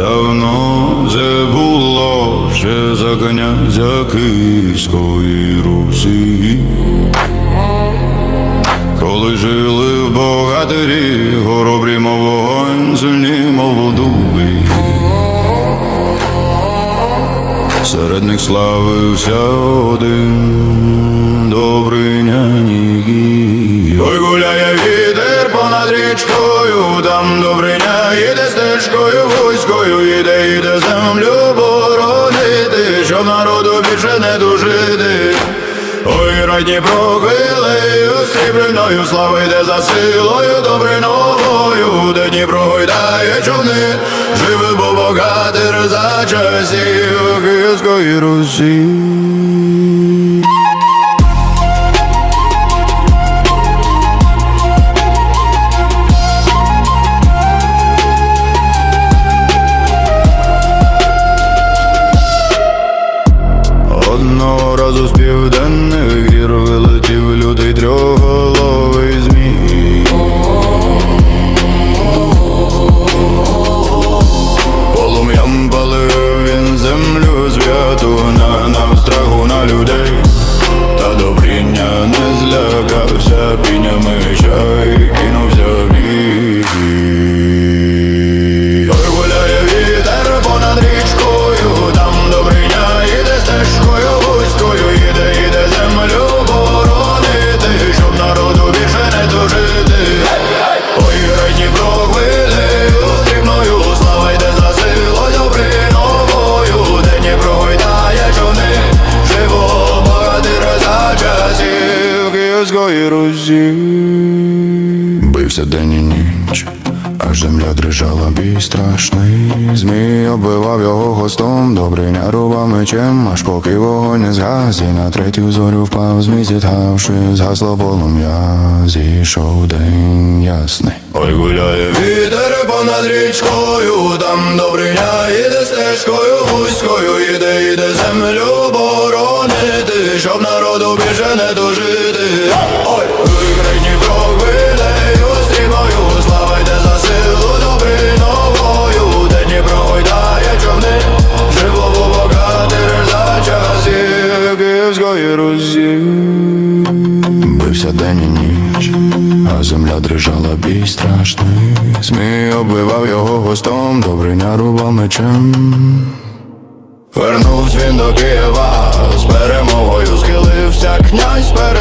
Давно це було ще за князя Київської Русі. Коли жили в богатирі, хоробрі, мов вогонь, сильні, мов водуби. Серед них славився один добрий няній. Ой, гуляє вітер понад річкою, там добриня їде стежкою вузькою, їде, їде землю боронити, щоб народу більше не дужити. Ой, радні прохилею, срібряною слава йде за силою, добриновою, де Дніпро гойдає човни, живе бо богатир за часів Київської Русі. Одного разу з південних гір вилетів лютий трьохголовий змій. Полум'ям палив він землю зв'яту, нагнав страху на людей, та добріння не злякався, пінями чай Київської Русі. Бився день і ніч, аж земля дрижала бій страшний. Змій оббивав його хвостом, добриня рубав мечем, аж поки вогонь не згас, і на третю зорю впав, змій зітхавши, згасло полум'я, зійшов день ясний. Ой, гуляє вітер понад річкою, там добриня іде стежкою вузькою, іде, іде землю боронити, щоб народу більше не дожити. Бився день і ніч, а земля дрижала бій страшний. Змій оббивав його гостом, добриня рубав мечем. Вернувсь він до Києва, з перемогою схилився князь перед